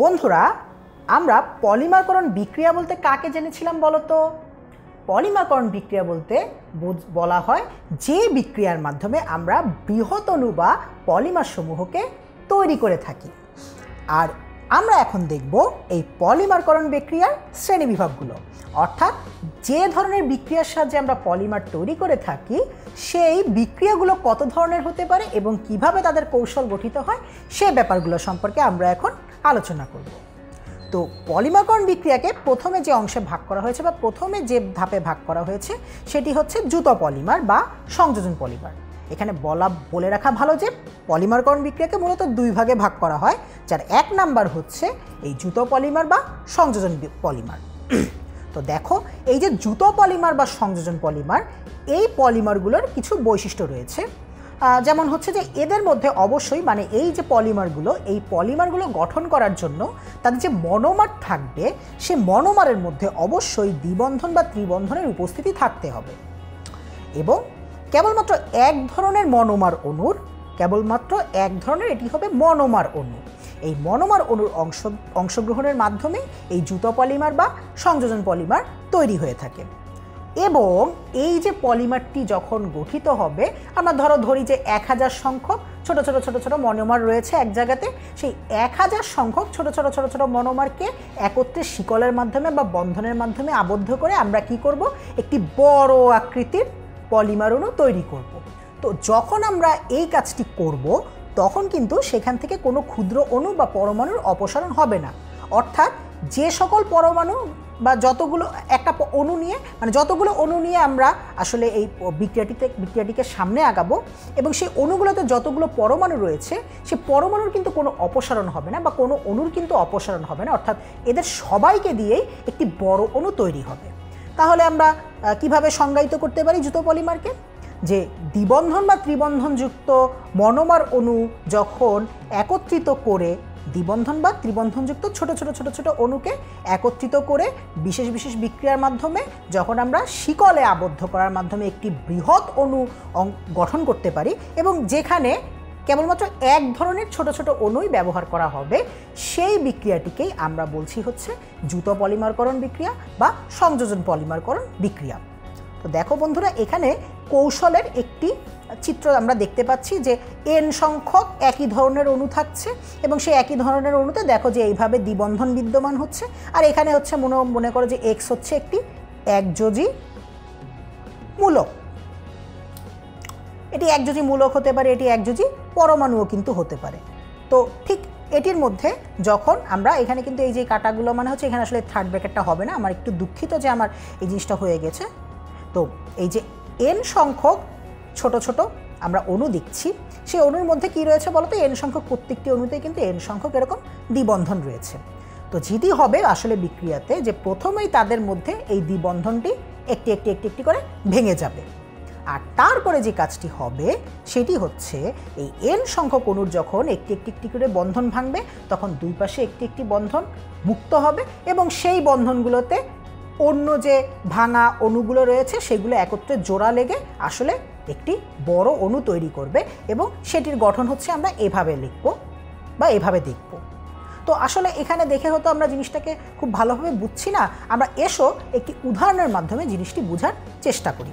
বন্ধুরা, আমরা পলিমারকরণ বিক্রিয়া বলতে কাকে জেনেছিলাম বলো তো পলিমারকরণ বিক্রিয়া বলতে বলা হয় যে বিক্রিয়ার মাধ্যমে আমরা অণু বা পলিমার সমূহকে তৈরি করে থাকি। আর আমরা এখন দেখব এই পলিমারকরণ বিক্রিয়ার শ্রেণি বিভাগগুলো অর্থাৎ যে ধরনের বিক্রিয়ার সাহায্যে আমরা পলিমার তৈরি করে থাকি, সেই বিক্রিয়াগুলো কত ধরনের হতে পারে এবং কীভাবে তাদের কৌশল গঠিত হয়, সে ব্যাপারগুলো সম্পর্কে আমরা এখন আলোচনা করব। তো পলিমারকরণ বিক্রিয়াকে প্রথমে যে অংশে ভাগ করা হয়েছে বা প্রথমে যে ধাপে ভাগ করা হয়েছে, সেটি হচ্ছে জুতো পলিমার বা সংযোজন পলিমার। এখানে বলা বলে রাখা ভালো যে পলিমারকরণ বিক্রিয়াকে মূলত দুই ভাগে ভাগ করা হয়, যার এক নাম্বার হচ্ছে এই জুতো পলিমার বা সংযোজন পলিমার। তো দেখো, এই যে জুতো পলিমার বা সংযোজন পলিমার, এই পলিমারগুলোর কিছু বৈশিষ্ট্য রয়েছে। যেমন হচ্ছে যে এদের মধ্যে অবশ্যই মানে এই যে পলিমারগুলো এই পলিমারগুলো গঠন করার জন্য তাদের যে মনোমার থাকবে, সে মনোমারের মধ্যে অবশ্যই দ্বিবন্ধন বা ত্রিবন্ধনের উপস্থিতি থাকতে হবে। এবং কেবলমাত্র এক ধরনের মনোমার অণুর, কেবলমাত্র এক ধরনের এটি হবে মনোমার অণু। এই মনোমার অণুর অংশ, অংশগ্রহণের মাধ্যমে এই জুতো পলিমার বা সংযোজন পলিমার তৈরি হয়ে থাকে। এবং এই যে পলিমারটি যখন গঠিত হবে, আমরা ধরো ধরি যে এক হাজার সংখ্যক ছোট ছোট ছোট ছোট মনোমার রয়েছে এক জায়গাতে, সেই এক হাজার সংখ্যক ছোট ছোট ছোট ছোট মনোমারকে একত্রে শিকলের মাধ্যমে বা বন্ধনের মাধ্যমে আবদ্ধ করে আমরা কি করব? একটি বড় আকৃতির পলিমার অণু তৈরি করব। তো যখন আমরা এই কাজটি করব, তখন কিন্তু সেখান থেকে কোনো ক্ষুদ্র অণু বা পরমাণুর অপসারণ হবে না। অর্থাৎ যে সকল পরমাণু বা যতগুলো একটা অণু নিয়ে মানে যতগুলো অণু নিয়ে আমরা আসলে এই বিক্রিয়াটিতে, বিক্রিয়াটিকে সামনে আগাবো এবং সেই অণুগুলোতে যতগুলো পরমাণু রয়েছে, সে পরমাণুর কিন্তু কোনো অপসারণ হবে না বা কোনো অণুর কিন্তু অপসারণ হবে না। অর্থাৎ এদের সবাইকে দিয়েই একটি বড় অণু তৈরি হবে। তাহলে আমরা কীভাবে সংজ্ঞায়িত করতে পারি জুতো পলিমারকে? যে দ্বিবন্ধন বা ত্রিবন্ধনযুক্ত মনোমার অণু যখন একত্রিত করে দ্বিবন্ধন বা ত্রিবন্ধনযুক্ত ছোট ছোট ছোট ছোট অণুকে একত্রিত করে বিশেষ বিশেষ বিক্রিয়ার মাধ্যমে, যখন আমরা শিকলে আবদ্ধ করার মাধ্যমে একটি বৃহৎ অণু গঠন করতে পারি এবং যেখানে কেবলমাত্র এক ধরনের ছোট ছোট অণুই ব্যবহার করা হবে, সেই বিক্রিয়াটিকেই আমরা বলছি হচ্ছে জুতো পলিমারকরণ বিক্রিয়া বা সংযোজন পলিমারকরণ বিক্রিয়া। তো দেখো বন্ধুরা, এখানে কৌশলের একটি চিত্র আমরা দেখতে পাচ্ছি যে এন সংখ্যক একই ধরনের অণু থাকছে এবং সেই একই ধরনের অণুতে দেখো যে এইভাবে দ্বিবন্ধন বিদ্যমান হচ্ছে। আর এখানে হচ্ছে মনে মনে করো যে এক্স হচ্ছে একটি একযোজি মূলক। এটি একযোজি মূলক হতে পারে, এটি একযোজি পরমাণুও কিন্তু হতে পারে। তো ঠিক এটির মধ্যে যখন আমরা এখানে কিন্তু এই যে কাটাগুলো মানে হচ্ছে এখানে আসলে থার্ড ব্র্যাকেটটা হবে না, আমার একটু দুঃখিত যে আমার এই জিনিসটা হয়ে গেছে। তো এই যে এন সংখ্যক ছোট ছোট, আমরা অণু দেখছি সেই অণুর মধ্যে কি রয়েছে বলতো? এন সংখ্যক প্রত্যেকটি অণুতেই কিন্তু এন সংখ্যক এরকম দ্বিবন্ধন রয়েছে। তো যেটি হবে আসলে বিক্রিয়াতে যে প্রথমেই তাদের মধ্যে এই দ্বিবন্ধনটি একটি একটি একটি একটি করে ভেঙে যাবে। আর তারপরে যে কাজটি হবে, সেটি হচ্ছে এই এন সংখ্যক অণুর যখন একটি একটি একটি করে বন্ধন ভাঙবে, তখন দুই পাশে একটি একটি বন্ধন মুক্ত হবে এবং সেই বন্ধনগুলোতে অন্য যে ভাঙা অণুগুলো রয়েছে, সেগুলো একত্রে জোড়া লেগে আসলে একটি বড় অণু তৈরি করবে এবং সেটির গঠন হচ্ছে আমরা এভাবে লিখব বা এভাবে দেখব। তো আসলে এখানে দেখে হতো আমরা জিনিসটাকে খুব ভালোভাবে বুঝছি না। আমরা এসো একটি উদাহরণের মাধ্যমে জিনিসটি বোঝার চেষ্টা করি।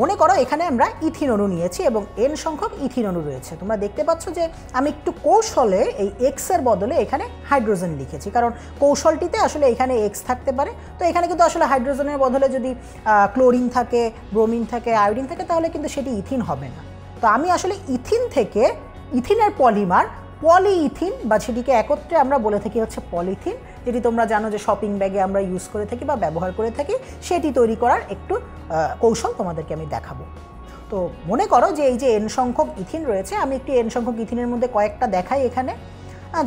মনে করো এখানে আমরা ইথিন অণু নিয়েছি এবং এন সংখ্যক ইথিন অণু রয়েছে। তোমরা দেখতে পাচ্ছ যে আমি একটু কৌশলে এই এক্সের বদলে এখানে হাইড্রোজেন লিখেছি। কারণ কৌশলটিতে আসলে এখানে এক্স থাকতে পারে। তো এখানে কিন্তু আসলে হাইড্রোজেনের বদলে যদি ক্লোরিন থাকে, ব্রোমিন থাকে, আয়োডিন থাকে, তাহলে কিন্তু সেটি ইথিন হবে না। তো আমি আসলে ইথিন থেকে, ইথিনের পলিমার পলিইথিন, বা সেটিকে একত্রে আমরা বলে থাকি হচ্ছে পলিথিন, যেটি তোমরা জানো যে শপিং ব্যাগে আমরা ইউজ করে থাকি বা ব্যবহার করে থাকি, সেটি তৈরি করার একটু কৌশল তোমাদেরকে আমি দেখাবো। তো মনে করো যে এই যে এন সংখ্যক ইথিন রয়েছে, আমি একটি এন সংখ্যক ইথিনের মধ্যে কয়েকটা দেখাই এখানে।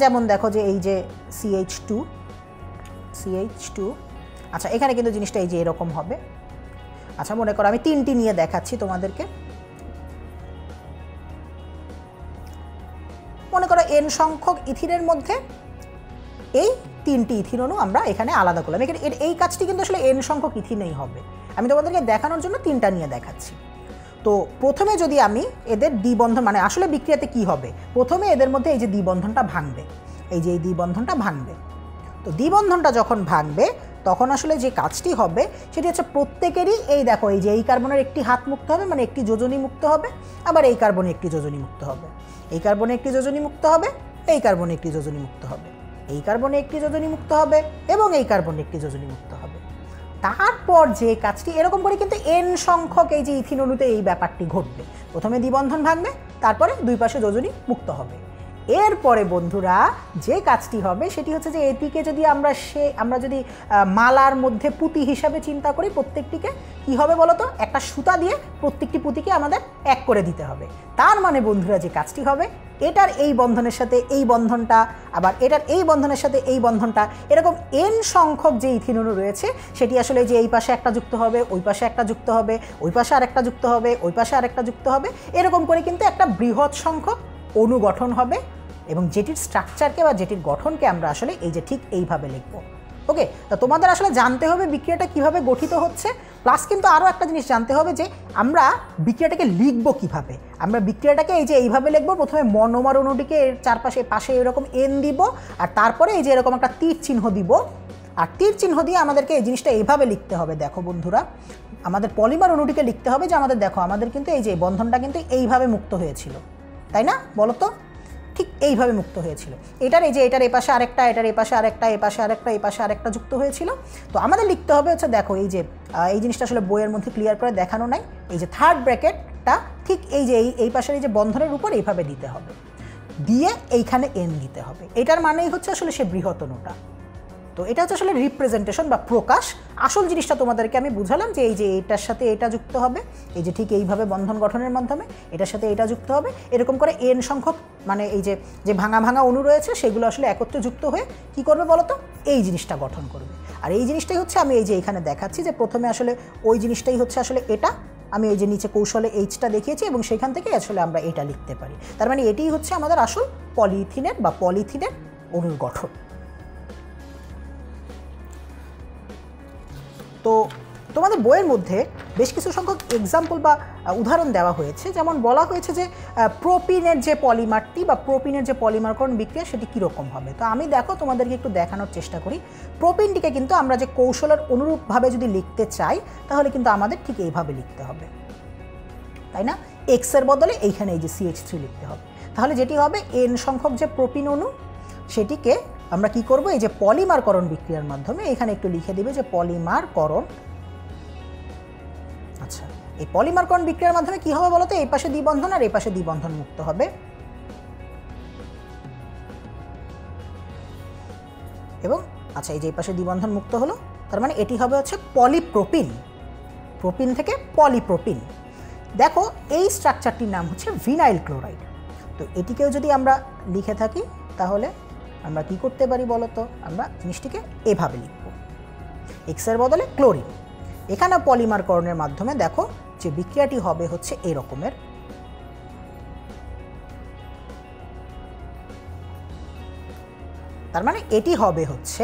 যেমন দেখো যে এই যে সিএইচ টু সিএইচ টু আচ্ছা এখানে কিন্তু জিনিসটা এই যে এরকম হবে। আচ্ছা মনে করো আমি তিনটি নিয়ে দেখাচ্ছি তোমাদেরকে। এন সংখ্যক ইথিনের মধ্যে এই তিনটি ইথিন আমরা এখানে আলাদা করলাম। এখানে এই কাজটি কিন্তু আসলে এন সংখ্যক ইথিনেই হবে। আমি তোমাদেরকে দেখানোর জন্য তিনটা নিয়ে দেখাচ্ছি। তো প্রথমে যদি আমি এদের দ্বিবন্ধন মানে আসলে বিক্রিয়াতে কি হবে? প্রথমে এদের মধ্যে এই যে দ্বিবন্ধনটা ভাঙবে। এই যে এই দ্বিবন্ধনটা ভাঙবে। তো দ্বিবন্ধনটা যখন ভাঙবে, তখন আসলে যে কাজটি হবে, সেটি হচ্ছে প্রত্যেকেরই এই দেখো, এই যে এই কার্বনের একটি হাত মুক্ত হবে মানে একটি যোজনী মুক্ত হবে, আবার এই কার্বনে একটি যোজনী মুক্ত হবে। এই কার্বনে একটি যোজনী মুক্ত হবে, এই কার্বনে একটি যোজনী মুক্ত হবে। এই কার্বনে একটি যোজনী মুক্ত হবে এবং এই কার্বনে একটি যোজনী মুক্ত হবে। তারপর যে কাজটি, এরকম করে কিন্তু এন সংখ্যক এই যে ইথিন অণুতে এই ব্যাপারটি ঘটবে। প্রথমে দ্বিবন্ধন ভাঙবে, তারপরে দুই পাশে যোজনী মুক্ত হবে। এরপরে বন্ধুরা যে কাজটি হবে সেটি হচ্ছে যে এটিকে যদি আমরা সে, আমরা যদি মালার মধ্যে পুঁতি হিসাবে চিন্তা করি প্রত্যেকটিকে, কি হবে বলতো? একটা সুতা দিয়ে প্রত্যেকটি পুঁতিকে আমাদের এক করে দিতে হবে। তার মানে বন্ধুরা যে কাজটি হবে, এটার এই বন্ধনের সাথে এই বন্ধনটা, আবার এটার এই বন্ধনের সাথে এই বন্ধনটা, এরকম এন সংখ্যক যে ইথিনণু রয়েছে, সেটি আসলে যে এই পাশে একটা যুক্ত হবে, ওই পাশে একটা যুক্ত হবে, ওই পাশে আরেকটা যুক্ত হবে, ওই পাশে আরেকটা যুক্ত হবে, এরকম করে কিন্তু একটা বৃহৎ সংখ্যক অণু গঠন হবে এবং যেটির স্ট্রাকচারকে বা যেটির গঠনকে আমরা আসলে এই যে ঠিক এইভাবে লিখব। ওকে? তা তোমাদের আসলে জানতে হবে বিক্রিয়াটা কীভাবে গঠিত হচ্ছে। প্লাস কিন্তু আরও একটা জিনিস জানতে হবে যে আমরা বিক্রিয়াটাকে লিখব কীভাবে? আমরা বিক্রিয়াটাকে এই যে এইভাবে লিখব, প্রথমে মনোমার অণুটিকে এর চারপাশে, পাশে এরকম এন দিব আর তারপরে এই যে এরকম একটা তীর চিহ্ন দিব। আর তীর চিহ্ন দিয়ে আমাদেরকে এই জিনিসটা এইভাবে লিখতে হবে, দেখো বন্ধুরা। আমাদের পলিমার অণুটিকে লিখতে হবে যে আমাদের, দেখো আমাদের কিন্তু এই যে বন্ধনটা কিন্তু এইভাবে মুক্ত হয়েছিল। তাই না? বলো তো। ঠিক এইভাবে মুক্ত হয়েছিল। এটার এই যে, এটার এপাশে আরেকটা, এটার এপাশে আরেকটা এপাশে আরেকটা এপাশে আরেকটা যুক্ত হয়েছিল। তো আমাদের লিখতে হবে হচ্ছে, দেখো এই যে এই জিনিসটা আসলে বইয়ের মধ্যে ক্লিয়ার করে দেখানো নাই। এই যে থার্ড ব্র্যাকেটটা ঠিক এই যে, এই এই পাশের এই যে বন্ধনের উপর এইভাবে দিতে হবে। দিয়ে এইখানে এন দিতে হবে। এটার মানেই হচ্ছে আসলে সে বৃহত্তনটা। তো এটা হচ্ছে আসলে রিপ্রেজেন্টেশন বা প্রকাশ। আসল জিনিসটা তোমাদেরকে আমি বুঝালাম যে এই যে এটার সাথে এটা যুক্ত হবে, এই যে ঠিক এইভাবে বন্ধন গঠনের মাধ্যমে এটার সাথে এটা যুক্ত হবে, এরকম করে এন সংখ্যক মানে এই যে যে ভাঙা ভাঙা অণু রয়েছে সেগুলো আসলে একত্রে যুক্ত হয়ে কি করবে বলতো? এই জিনিসটা গঠন করবে। আর এই জিনিসটাই হচ্ছে আমি এই যে এখানে দেখাচ্ছি যে প্রথমে আসলে ওই জিনিসটাই হচ্ছে আসলে এটা। আমি এই যে নিচে কৌশলে এইচটা দেখিয়েছি এবং সেখান থেকে আসলে আমরা এটা লিখতে পারি। তার মানে এটাই হচ্ছে আমাদের আসল পলিথিনের বা পলিথিনের অণুর গঠন। তো তোমাদের বইয়ের মধ্যে বেশ কিছু সংখ্যক এক্সাম্পল বা উদাহরণ দেওয়া হয়েছে। যেমন বলা হয়েছে যে প্রোপিনের যে পলিমারটি বা প্রোপিনের যে পলিমারকরণ বিক্রিয়া সেটি কীরকম হবে? তো আমি দেখো তোমাদেরকে একটু দেখানোর চেষ্টা করি। প্রোপিনটিকে কিন্তু আমরা যে কৌশলের অনুরূপভাবে যদি লিখতে চাই, তাহলে কিন্তু আমাদের ঠিক এইভাবে লিখতে হবে। তাই না? এক্সের বদলে এইখানে এই যে সিএইচ থ্রি লিখতে হবে। তাহলে যেটি হবে এন সংখ্যক যে প্রোপিন অণু, সেটিকে আমরা কি করব? এই যে পলিমারকরণ বিক্রিয়ার মাধ্যমে এখানে একটু লিখে দিবে যে পলিমারকরণ আচ্ছা এই পলিমারকরণ বিক্রিয়ার মাধ্যমে কি হবে বলতো? এই পাশে দ্বিবন্ধন আর এই পাশে দ্বিবন্ধন মুক্ত হবে। এবং আচ্ছা এই যে এই পাশে দ্বিবন্ধন মুক্ত হলো, তার মানে এটি হবে হচ্ছে পলিপ্রোপিন প্রোপিন থেকে পলিপ্রোপিন দেখো, এই স্ট্রাকচারটির নাম হচ্ছে ভিনাইল ক্লোরাইড তো এটিকেও যদি আমরা লিখে থাকি, তাহলে আমরা কি করতে পারি বলতো? আমরা জিনিসটিকে এভাবে লিখব। এক্সের বদলে ক্লোরিন এখানে পলিমারকরণের মাধ্যমে দেখো যে বিক্রিয়াটি হবে হচ্ছে এই রকমের। তার মানে এটি হবে হচ্ছে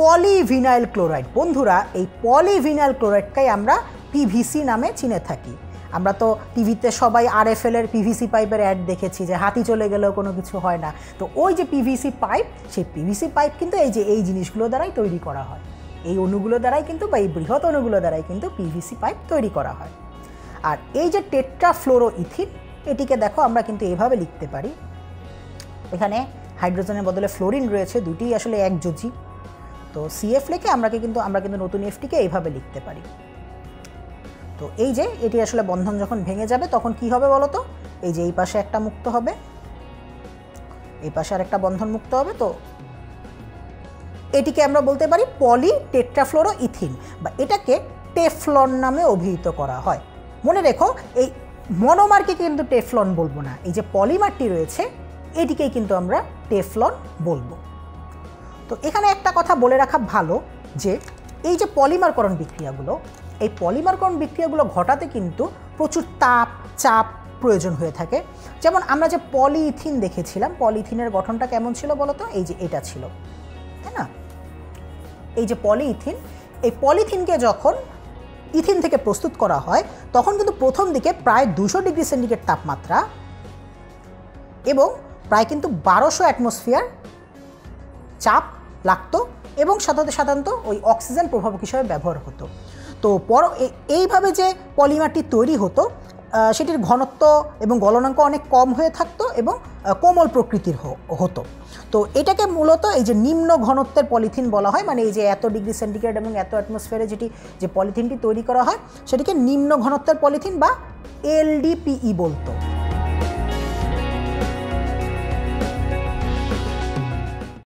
পলিভিনাইল ক্লোরাইড বন্ধুরা, এই পলিভিনাইল ক্লোরাইডটাই আমরা পিভিসি নামে চিনে থাকি। আমরা তো টিভিতে সবাই আর এফ এর পিভিসি পাইপের অ্যাড দেখেছি যে হাতি চলে গেলেও কোনো কিছু হয় না। তো ওই যে পিভিসি পাইপ সেই পিভিসি পাইপ কিন্তু এই যে এই জিনিসগুলো দ্বারাই তৈরি করা হয়। এই অণুগুলো দ্বারাই কিন্তু বা এই বৃহৎ অণুগুলো দ্বারাই কিন্তু পিভিসি পাইপ তৈরি করা হয়। আর এই যে টেট্রা ফ্লোরো ইথিন এটিকে দেখো আমরা কিন্তু এভাবে লিখতে পারি। এখানে হাইড্রোজেনের বদলে ফ্লোরিন রয়েছে দুটি আসলে এক যোজি তো সিএফ লেখে আমরা কিন্তু আমরা কিন্তু নতুন এফটিকে এইভাবে লিখতে পারি। তো এই যে, এটি আসলে বন্ধন যখন ভেঙে যাবে, তখন কি হবে বলো তো এই যে এই পাশে একটা মুক্ত হবে। এই পাশে আর একটা বন্ধন মুক্ত হবে, তো এটিকে আমরা বলতে পারি পলি টেট্রাফ্লোরো ইথিন বা এটাকে টেফলন নামে অভিহিত করা হয়। মনে রেখো, এই মনোমারকে কিন্তু টেফলন বলব না, এই যে পলিমারটি রয়েছে, এটিকেই কিন্তু আমরা টেফলন বলব। তো এখানে একটা কথা বলে রাখা ভালো যে, এই যে পলিমারকরণ বিক্রিয়াগুলো এই পলিমারকরণ বিক্রিয়াগুলো ঘটাতে কিন্তু প্রচুর তাপ, চাপ প্রয়োজন হয়ে থাকে। যেমন আমরা যে পলিথিন দেখেছিলাম পলিথিনের গঠনটা কেমন ছিল বলতো? এই যে এটা ছিল। তাই না? এই যে পলিইথিন, এই পলিথিনকে যখন ইথিন থেকে প্রস্তুত করা হয়, তখন কিন্তু প্রথম দিকে প্রায় দুশো ডিগ্রি সেন্টিগ্রেড তাপমাত্রা এবং প্রায় কিন্তু বারোশো অ্যাটমসফিয়ার চাপ লাগতো এবং সাধারণত সাধারণত ওই অক্সিজেন প্রভাবক হিসাবে ব্যবহার হতো। তো পর এইভাবে যে পলিমারটি তৈরি হতো সেটির ঘনত্ব এবং গলনাঙ্ক অনেক কম হয়ে থাকতো এবং কোমল প্রকৃতির হতো। তো এটাকে মূলত এই যে নিম্ন ঘনত্বের পলিথিন বলা হয় মানে এই যে এত ডিগ্রি সেন্টিগ্রেড এবং এত অ্যাটমসফিয়ারে যেটি, যে পলিথিনটি তৈরি করা হয়, সেটিকে নিম্ন ঘনত্বের পলিথিন বা এলডিপিই বলতো।